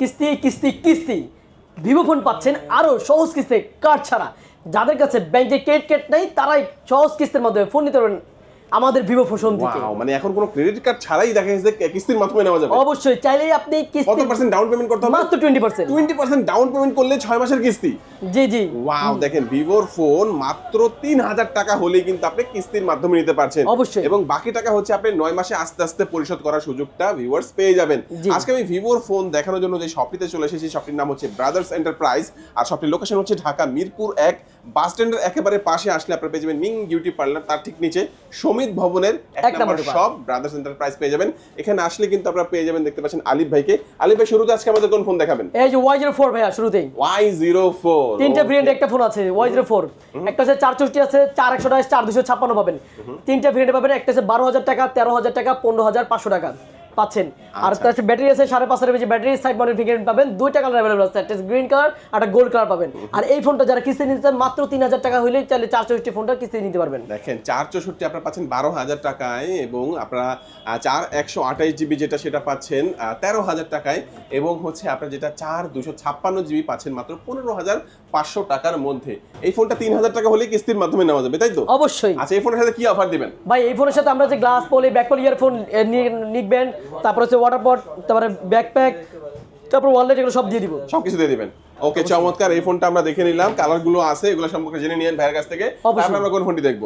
কিস্তি কিস্তি কিস্তি। ভিভো ফোন পাচ্ছেন আরও সহজ কিস্তি কার্ড ছাড়া। যাদের কাছে ব্যাংকে ক্রেডিট কার্ড নেই, তারাই সহজ কিস্তির মাধ্যমে ফোন নিতে পারবেন আমাদের ভিভো ফোন থেকে মানে এখন কোনো ক্রেডিট কার্ড ছাড়াই দেখা যাচ্ছে কিস্তির মাধ্যমে নেওয়া যাবে। অবশ্যই চাইলেই আপনি কত পার্সেন্ট ডাউন পেমেন্ট করতে হবে? মাত্র twenty percent twenty percent down payment করলে ছয় মাসের কিস্তি। জি জি। ওয়াও দেখেন ভিভোর ফোন মাত্র তিন হাজার টাকা হলেই কিন্তু আপনি কিস্তির মাধ্যমে নিতে পারছেন। অবশ্যই। এবং বাকি টাকা হচ্ছে আপনি নয় মাসে আস্তে আস্তে পরিশোধ করার সুযোগটা ভিউয়ার্স পেয়ে যাবেন। আজকে আমি ভিভোর ফোন দেখানোর জন্য যে শপটিতে চলে এসেছি শপটির নাম হচ্ছে ব্রাদার্স এন্টারপ্রাইজ আর শপটির লোকেশন হচ্ছে ঢাকা মিরপুর এক। বাস স্ট্যান্ডের একেবারে পাশে আসলে আপনারা পেয়ে যাবেন মিং বিউটি পার্লার তার ঠিক নিচে। সমিত ভবনের এক নম্বর সব ব্রাদার্স এন্টারপ্রাইজ পেয়ে যাবেন। এখানে আসলে কিন্তু আপনারা পেয়ে যাবেন দেখতে পাচ্ছেন আলিফ ভাইকে। আলিফ ভাই শুরুতে আজকে আমাদের কোন ফোন দেখাবেন? এই যে ওয়াই জিরো ফোর ভাইয়া শুরুতেই। ওয়াই জিরো ফোর তিনটা ভেরিয়েন্ট একটা ফোন আছে ওয়াই জিরো ফোর একটা হচ্ছে চার চৌষট্টি আছে চার একশো টাকা চার দুশো ছাপ্পান্ন পাবেন। তিনটা ভেরিয়েন্ট পাবেন একটা হচ্ছে বারো হাজার টাকা তেরো হাজার টাকা পনেরো হাজার পাঁচশো টাকা। পাচ্ছেন। আর আচ্ছা। তার সাথে ব্যাটারি আছে সাড়ে পাঁচ হাজার mAh battery side mounted fingerprint পাবেন দুইটা কালার অ্যাভেলেবল আছে একটা গ্রিন কালার একটা গোল্ড কালার পাবেন। আর এই ফোনটা যারা কিস্তি নিতে চান মাত্র তিন হাজার টাকা হলেই চাইলে চার চৌষট্টি ফোনটা কিস্তি নিতে পারবেন। দেখেন চার চৌষট্টি আপনারা পাচ্ছেন বারো হাজার টাকায় এবং আপনারা চার একশো আঠাইশ জিবি যেটা সেটা পাচ্ছেন তেরো হাজার টাকায় এবং হচ্ছে আপনার যেটা চার দুশো ছাপ্পান্ন জিবি পাচ্ছেন মাত্র পনেরো হাজার পাঁচশো টাকার মধ্যে। এই ফোনটা তিন হাজার টাকা হলে কিস্তির মাধ্যমে নেওয়া যাবে তাই তো? অবশ্যই। আচ্ছা এই ফোনের সাথে কি অফার দিবেন? ভাই এই ফোনের সাথে আমরা যে গ্লাস পলি ব্যাকপল ইয়ারফোন নিক ব্যান্ড তারপর হচ্ছে ওয়াটার পট তারপরে ব্যাকপ্যাক তারপর ওয়ালেট এগুলো সব দিয়ে দিব। সব কিছু দিয়ে দিবেন। ওকে চমৎকার এই ফোনটা আমরা দেখে নিলাম। কালারগুলো আছে এগুলো সম্পর্কে জেনে নিয়েন ভাইয়ের কাছ থেকে। তারপর আমরা কোন ফোনটি দেখব?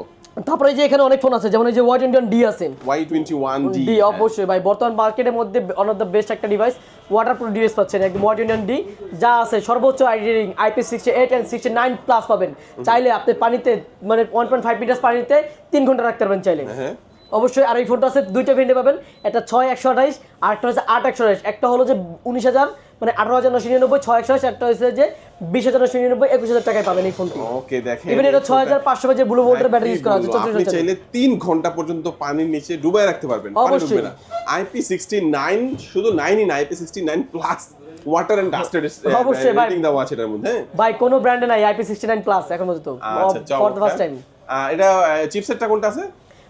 তারপরে এই যে এখানে অনেক ফোন আছে যেমন এই যে ওয়াইড ইন্ডিয়ান ডি আছে। ওয়াই টোয়েন্টি ওয়ান ডি অবশ্যই ভাই। বর্তমান মার্কেটের মধ্যে অন অফ দ্য বেস্ট একটা ডিভাইস ওয়াটার প্রুফ ডিভাইস পাচ্ছেন একদম ওয়াট ইন্ডিয়ান ডি যা আছে সর্বোচ্চ আইডিং IP sixty eight and sixty nine plus পাবেন। চাইলে আপনি পানিতে মানে ওয়ান পয়েন্ট ফাইভ লিটার্স পানিতে তিন ঘণ্টা রাখতে পারবেন চাইলে। হ্যাঁ। অবশ্যই আর এই ফোনটা আছে দুইটা ভেন্ডে পাবেন। একটা ছয় একশো আঠাইশ আর একটা হচ্ছে আট একশো আঠাইশ। একটা হলো যে উনিশ হাজার মানে আঠারো হাজার নশো নিরানব্বই ছয় একশো আঠাইশ একটা হচ্ছে যে বিশ হাজার নশো নিরানব্বই একুশ হাজার টাকায় পাবেন এই ফোনটি। ওকে দেখেন ইভেন এটা ছয় হাজার পাঁচশো যে ব্লু ভোল্টের ব্যাটারি ইউজ করা কি আপনি চাইলে তিন ঘণ্টা পর্যন্ত পানির নিচে ডুবাই রাখতে পারবেন অবশ্যই। আইপি সিক্সটি নাইন শুধু নাইনই না IP sixty nine plus water and dusted অবশ্যই ভাই। রেটিং দেওয়া আছে এটার মধ্যে হ্যাঁ? ভাই কোনো ব্র্যান্ডে নাই আইপি সিক্সটি নাইন প্লাস এখন পর্যন্ত। আচ্ছা ফর দ্য ফার্স্ট টাইম এটা চিপসেটটা কোনটা আছে?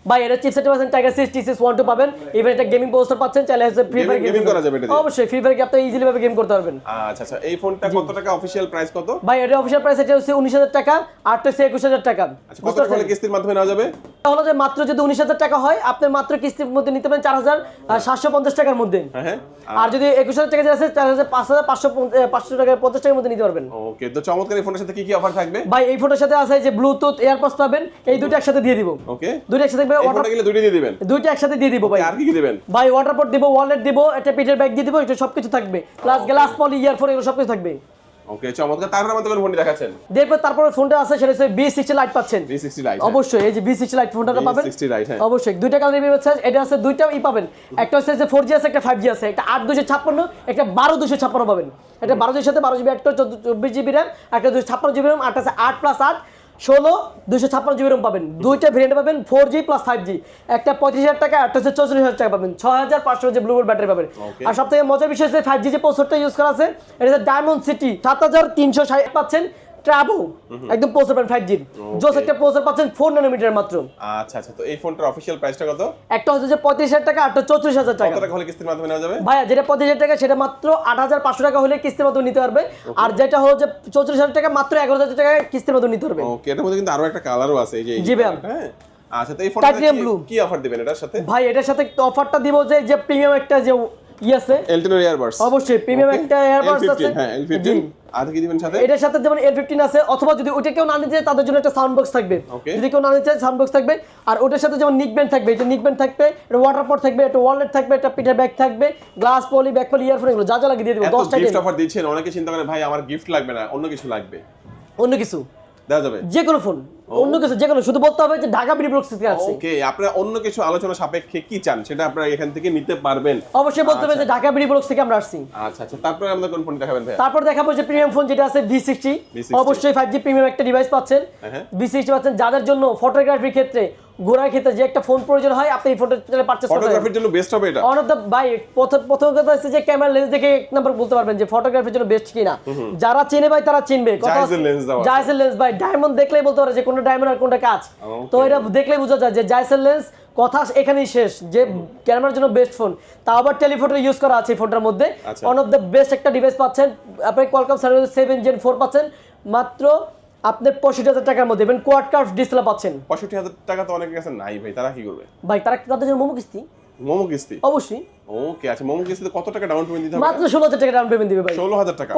ভাই এটা চিপসেট পাচ্ছেন tiger six T six one two পাবেন। ইভেন একটা গেমিং পোস্টার পাচ্ছেন চাইলে হচ্ছে ফ্রি ফায়ার gaming করা যাবে এটা অবশ্যই ফ্রি ফায়ার আপনি ইজিলি ভাবে গেম করতে পারবেন। আচ্ছা আচ্ছা এই ফোনটা কত টাকা? অফিশিয়াল প্রাইস কত? ভাই এটা অফিসিয়াল প্রাইস এটা হচ্ছে উনিশ হাজার টাকা আর তো হচ্ছে একুশ হাজার টাকা। আচ্ছা কত টাকা কিস্তির মাধ্যমে নেওয়া যাবে? হলো যে মাত্র যদি উনিশ হাজার টাকা হয় আপনি মাত্র কিস্তির মধ্যে নিতে পারেন চার হাজার সাতশো পঞ্চাশ টাকার মধ্যে। হ্যাঁ হ্যাঁ। আর যদি একুশ হাজার টাকা যে আছে চার হাজার পাঁচ হাজার পাঁচশো পঞ্চ- আহ, পাঁচশো টাকা পঞ্চাশ টাকার মধ্যে নিতে পারবেন। ওকে তো চমৎকার এই ফোনের সাথে কি কি অফার থাকবে? ভাই এই ফোনের সাথে আছে যে ব্লুটুথ এয়ারপডস পাবেন এই দুটো একসাথে দিয়ে দিব। ওকে দুটো একসাথে ফোনটা গেলে দুইটা দিয়ে দিবেন। দুইটা একসাথে দিয়ে দিব ভাই। আর কি কি দিবেন? ভাই ওয়াটার পট দিব ওয়ালেট দিব একটা পিঠের ব্যাগ দিয়ে দিব এটা সবকিছু থাকবে। প্লাস গ্লাস পলি ইয়ারফোন এগুলো সবকিছু থাকবে। ওকে চমৎকার। তারপর আমাদের ফোনটি দেখাচ্ছেন। দেখবেন তারপরে ফোনটা আছে সেটা হচ্ছে বি সিক্সটি লাইট পাচ্ছেন। থ্রি সিক্সটি লাইট অবশ্যই এই যে বি সিক্সটি লাইট ফোনটা পাবেন। সিক্সটি লাইট হ্যাঁ। অবশ্যই দুইটা কালার রিভিউ এটা আছে দুইটা ই পাবেন। একটা হচ্ছে যে ফোর জি আছে একটা ফাইভ জি আছে একটা আট দুশো ছাপ্পান্ন একটা বারো দুশো ছাপ্পান্ন পাবেন। একটা বারো জির সাথে বারো জিবি একটা চব্বিশ জিবি র্যাম একটা দুশো ছাপ্পান্ন জিবি র্যাম আট আছে আট প্লাস আট ষোলো দুশো ছাপ্পান্ন জিবি রুম পাবেন। দুইটা ভেরিয়েন্ট পাবেন four G plus five G একটা পঁচিশ হাজার টাকা একটা হচ্ছে চৌত্রিশ হাজার টাকা পাবেন। ছয় হাজার পাঁচশো যে ব্লুবোর্ড ব্যাটারি পাবেন। আর সব থেকে মজার বিষয় হচ্ছে ফাইভ জি যে প্রসেসরটা ইউজ করা আছে এটা হচ্ছে ডায়মন্ড সিটি সাত হাজার তিনশো ষাট পাচ্ছেন। ট্রাভো একদম পাবেন ফাইভ জি জোস একটা প্রসেসর পাচ্ছেন ফোর নানোমিটার মাত্র। আচ্ছা আচ্ছা। তো এই ফোনটার অফিশিয়াল প্রাইসটা কত? একটা হচ্ছে যে পঁয়ত্রিশ হাজার টাকা একটা চৌত্রিশ হাজার কত টাকা। টাকা হলে কিস্তির মাধ্যমে নেওয়া যাবে? ভাইয়া যেটা পঁচিশ হাজার টাকা সেটা মাত্র আট হাজার পাঁচশো টাকা হলে কিস্তির মতো নিতে পারবে। আর যেটা হচ্ছে চৌত্রিশ হাজার টাকা মাত্র এগারো হাজার টাকা কিস্তির মতো নিতে পারবে। ওকে এটার মধ্যে কিন্তু আরও একটা কালারও আছে এই যে জি colourটা, হ্যাঁ? আচ্ছা তো এই ফোনটা blue। কি অফার দিবেন এটার সাথে? ভাই এটার সাথে অফারটা দিব যে যে প্রিমিয়াম একটা যে ই আছে। এলটেনোর ইয়ারবাডস অবশ্যই প্রিমিয়াম একটা এয়ারবাডস আছে। হ্যাঁ L15 জি। আর কি দিবেন সাথে? এটার সাথে যেমন ফিফটিন আছে অথবা যদি ওইটা কেউ না নিতে চায়, তাদের জন্য একটা সাউন্ড বক্স থাকবে যদি কেউ না নিতে চায় সাউন্ড বক্স থাকবে। আর ওটার সাথে যেমন নিকবেন থাকবে এটা নিকবেন থাকবে এটা ওয়াটার পট থাকবে একটা ওয়ালেট থাকবে একটা পিঠে ব্যাগ থাকবে glass poly bag poly earphone এগুলো যা যা লাগে দিয়ে দেবো দশটা গিফট অফার দিচ্ছেন অনেকে চিন্তা করে ভাই আমার গিফট লাগবে না অন্য কিছু লাগবে। অন্য কিছু। দেওয়া যাবে। যে কোনো ফোন অন্য কিছু যে কোনো শুধু বলতে হবে যে ঢাকা বিডি ব্লক থেকে আসছে। ওকে আপনারা অন্য কিছু আলোচনা সাপেক্ষে কি চান? সেটা আপনারা এখান থেকে নিতে পারবেন। অবশ্যই বলতে হবে যে ঢাকা বিডি ব্লক থেকে আমরা আসছি। আচ্ছা আচ্ছা তারপরে আমাদের কোন ফোন দেখাবেন ভাই তারপর দেখাবো যে প্রিমিয়াম ফোন যেটা আছে ভি সিক্সটি V60 অবশ্যই প্রিমিয়াম একটা ডিভাইস পাচ্ছেন। হ্যাঁ। ভি সিক্সটি পাচ্ছেন। যাদের জন্য ফটোগ্রাফির ক্ষেত্রে ঘোরার ক্ষেত্রে যে একটা ফোন প্রয়োজন হয় আপনি এই ফোনটা পারচেস করতে ফটোগ্রাফির জন্য বেস্ট হবে এটা? অন অফ দ্য বাই প্রথম প্রথম কথা হচ্ছে যে ক্যামেরা লেন্স দেখে এক নাম্বার বলতে পারবেন যে ফটোগ্রাফির জন্য বেস্ট কিনা। যারা চেনে ভাই তারা চিনবে। কথা লেন্স ভাই ডায়মন্ড দেখলেই বলতে পারে যে কোন কোনটা ডায়মন্ড আর কোনটা কাজ তো এটা দেখলে বোঝা যায় যে জাইসেল লেন্স কথা এখানেই শেষ। যে ক্যামেরার জন্য বেস্ট ফোন তাও আবার টেলিফোটো ইউজ করা আছে এই ফোনটার মধ্যে। ওয়ান অফ দ্য বেস্ট একটা ডিভাইস পাচ্ছেন। আপনি Qualcomm service seven gen four পাচ্ছেন। মাত্র আপনি পঁয়ষট্টি হাজার টাকার মধ্যে। ইভেন কোয়াড কার্ভ ডিসপ্লে পাচ্ছেন। পঁয়ষট্টি হাজার টাকা তো অনেকের কাছে নাই ভাই তারা কি করবে? ভাই তারা তাদের জন্য মোমো কিস্তি? মোমো কিস্তি? অবশ্যই। ওকে আচ্ছা মোমো কিস্তিতে কত টাকা ডাউন পেমেন্ট দিতে হবে? মাত্র টাকা ডাউন পেমেন্ট দিবে ভাই। টাকা।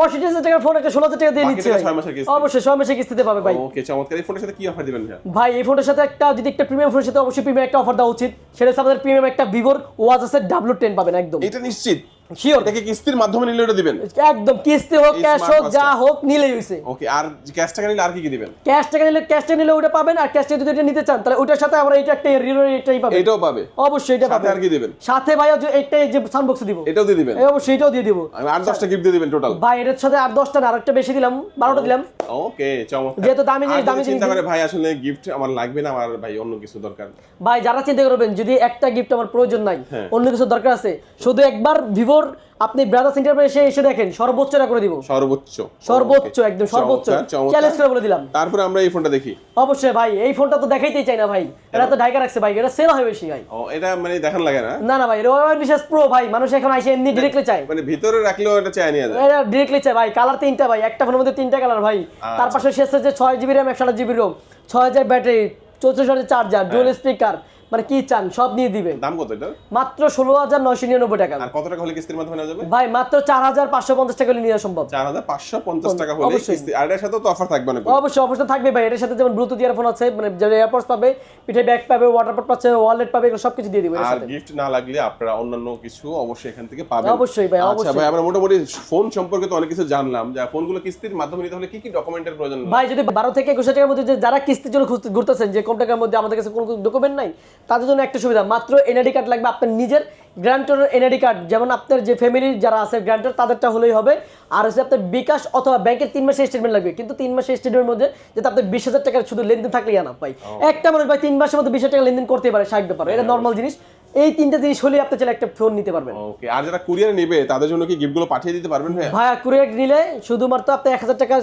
টাকার ফোন একটা ষোলো হাজার টাকা দিয়ে নিচ্ছে টাকা ভাই। ছয় মাসের কিস্তি। অবশ্যই 6 মাসের কিস্তিতে পাবে ভাই। ওকে চমৎকার। এই ফোনের সাথে কি অফার দিবেন ভাই ভাই এই ফোনের সাথে একটা যদি একটা প্রিমিয়াম ফোনের সাথে অবশ্যই প্রিমিয়াম একটা অফার দেওয়া উচিত। সেটা হচ্ছে আমাদের প্রিমিয়াম একটা ভিভোর ওয়াজ আছে ডাব্লু টেন পাবেন একদম। এটা নিশ্চিত? শিওর এটাকে কিস্তির মাধ্যমে নিলে এটা দিবেন? একদম কিস্তি হোক ক্যাশ হোক যা হোক নিলেই হয়েছে ওকে আর ক্যাশ টাকা নিলে আর কি কি দিবেন? ক্যাশ টাকা নিলে ক্যাশ টাকা নিলে ওটা পাবেন আর ক্যাশ টাকা যদি এটা নিতে চান তাহলে ওটার সাথে আমরা এটা একটা রিলো এটাই পাবেন। এটাও পাবে। অবশ্যই এটা সাথে আর কি দিবেন? সাথে ভাই এইটাই যে সাউন্ড দিব। এটাও দিয়ে দিবেন? অবশ্যই এটাও দিয়ে দিব। আমি আট দশটা গিফট দিয়ে দিবেন টোটাল ভাই এটার সাথে আর দশটা না আরেকটা বেশি দিলাম বারোটা দিলাম। ওকে চমৎকার। যেহেতু দামি জিনিস, দামি জিনিস চিন্তা করে ভাই আসলে গিফট আমার লাগবে না আমার ভাই অন্য কিছু দরকার। ভাই যারা চিন্তা করবেন যদি একটা গিফট আমার প্রয়োজন নাই হ্যাঁ। অন্য কিছু দরকার আছে শুধু একবার ভিভোর আপনি ব্রাদার সেন্টার এসে এসে দেখেন সর্বোচ্চটা করে দিব। সর্বোচ্চ। সর্বোচ্চ একদম সর্বোচ্চ। চ্যালেঞ্জ করে বলে দিলাম। তারপরে আমরা এই ফোনটা দেখি। অবশ্যই ভাই এই ফোনটা তো দেখাইতেই চাই না ভাই। এটা তো ঢাকা রাখছে ভাই এটা সেল হয় বেশি ভাই। ও এটা মানে দেখান লাগে না? না না ভাই রয়্যাল বিশেষ প্রো ভাই মানুষ এখন আইসে এমনি ডিরেক্টলি চায়। মানে ভিতরে রাখলেও এটা চাই যায়। এটা ডিরেক্টলি চায় ভাই কালার তিনটা ভাই একটা ফোনের মধ্যে তিনটা কালার ভাই। আচ্ছা। তার পাশে শেষ হচ্ছে ছয় জিবি র্যাম একশো আট জিবি রোম ছয় হাজার ব্যাটারি চৌত্রিশ হাজার চার্জার। ডুয়েল স্পিকার মানে কি চান? সব নিয়ে দিবে দাম কত এটা? মাত্র ষোলো হাজার নয়শো নিরানব্বই টাকা। আর কত টাকা হলে কিস্তির মাধ্যমে নেওয়া যাবে? ভাই মাত্র চার হাজার পাঁচশো পঞ্চাশ টাকা হলে নেওয়া সম্ভব। চার হাজার পাঁচশো পঞ্চাশ টাকা হলে অবশ্যই। কিস্তি আর এটার সাথে তো অফার থাকবে না অবশ্যই অবশ্যই থাকবে ভাই। এটার সাথে যেমন ব্লুটুথ ইয়ারফোন আছে মানে যে এয়ারপোর্টস পাবে পিঠে ব্যাগ পাবে ওয়াটারপড পাচ্ছে ওয়ালেট পাবে এগুলো সবকিছু দিয়ে দিবে আর গিফট না লাগলে আপনারা অন্যান্য কিছু অবশ্যই এখান থেকে পাবেন। অবশ্যই ভাই, আচ্ছা। ভাই আমরা মোটামুটি ফোন সম্পর্কে তো অনেক কিছু জানলাম। যে ফোনগুলো কিস্তির মাধ্যমে নিতে হলে কি কি ডকুমেন্টের প্রয়োজন? ভাই যদি বারো থেকে একুশ টাকার মধ্যে যে যারা কিস্তির জন্য ঘুরতেছেন যে কম টাকার মধ্যে আমাদের কাছে কোনো ডকুমেন্ট নাই তাদের জন্য একটা সুবিধা। মাত্র এনআইডি কার্ড লাগবে আপনার নিজের গ্রান্টর এনআইডি কার্ড যেমন আপনার যে ফ্যামিলির যারা আছে গ্রান্টর তাদেরটা হলেই হবে। আর হচ্ছে আপনার বিকাশ অথবা ব্যাংকের তিন মাসের স্টেটমেন্ট লাগবে। কিন্তু তিন মাসের স্টেটমেন্টের মধ্যে যাতে আপনার বিশ হাজার টাকার শুধু লেনদেন থাকলেই আনা পাই একটা মানুষ ভাই তিন মাসের মধ্যে বিশ হাজার টাকা লেনদেন করতে পারে সাহায্য ব্যাপার। এটা নর্মাল জিনিস। এই তিনটা জিনিস হলেই আপনি চাইলে একটা ফোন নিতে পারবেন। ওকে আর যারা কুরিয়ারে নেবে তাদের জন্য কি গিফটগুলো পাঠিয়ে দিতে পারবেন ভাই ভাইয়া কুরিয়ার নিলে শুধুমাত্র আপনি এক হাজার টাকা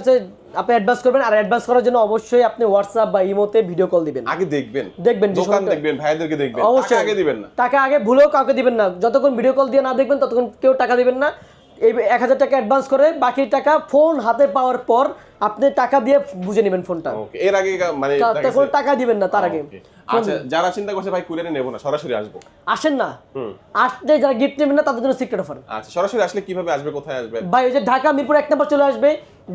আপনি অ্যাডভান্স করবেন আর অ্যাডভান্স করার জন্য অবশ্যই আপনি হোয়াটসঅ্যাপ বা ইমোতে ভিডিও কল দিবেন। আগে দেখবেন। দেখবেন দোকান দেখবেন ভাইদেরকে দেখবেন। অবশ্যই। টাকা আগে দিবেন না। টাকা আগে ভুলেও কাউকে দিবেন না। যতক্ষণ ভিডিও কল দিয়ে না দেখবেন ততক্ষণ কেউ টাকা দিবেন না। এই এক হাজার টাকা অ্যাডভান্স করে বাকি টাকা ফোন হাতে পাওয়ার পর আপনি টাকা দিয়ে বুঝে নেবেন ফোনটা। এর আগে মানে তখন টাকা দিবেন না তার আগে। আচ্ছা যারা চিন্তা করছে ভাই কুরিয়ারে নেব না সরাসরি আসব। আসেন না। আসতে যারা গিফট নেবেন না তাদের জন্য সিক্রেট অফার আচ্ছা সরাসরি আসলে কীভাবে আসবে কোথায় আসবে? ভাই ওই যে ঢাকা মিরপুর এক নম্বর চলে আসবে।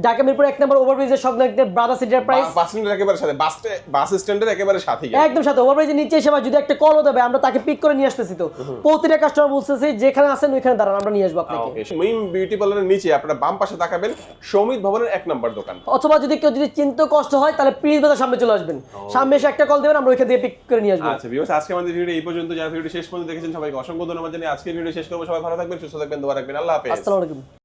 ঢাকা মিরপুর এক নম্বর ওভারব্রিজের সংলগ্ন ব্রাদার সিটির প্রাইস বাস স্ট্যান্ডের একেবারে সাথে বাস বাস স্ট্যান্ডের একেবারে সাথে একদম সাথে। ওভারব্রিজের নিচে এসে যদি একটা কলও দেবে আমরা তাকে পিক করে নিয়ে আসতেছি তো। প্রতিটা কাস্টমার বলতেছি যেখানে আছেন ওইখানে দাঁড়ান আমরা নিয়ে আসব আপনাকে। মিম বিউটি পার্লারের নিচে আপনারা বাম পাশে তাকাবেন সমিত ভবনের এক নম্বর দোকান। অথবা যদি কেউ যদি চিন্তা কষ্ট হয় তাহলে প্লিজ বাজার সামনে চলে আসবেন। সামনে এসে একটা কল দেবেন আমরা ওইখান দিয়ে পিক করে নিয়ে আসব। আচ্ছা ভিউয়ার্স আজকে আমাদের ভিডিও এই পর্যন্ত। যারা ভিডিও শেষ পর্যন্ত দেখেছেন সবাইকে অসংখ্য ধন্যবাদ জানাই আজকের ভিডিও শেষ করব। সবাই ভালো থাকবেন সুস্থ থাকবেন দোয়া রাখবেন। আল্লাহ হাফেজ। আসসালামু আলাইকুম।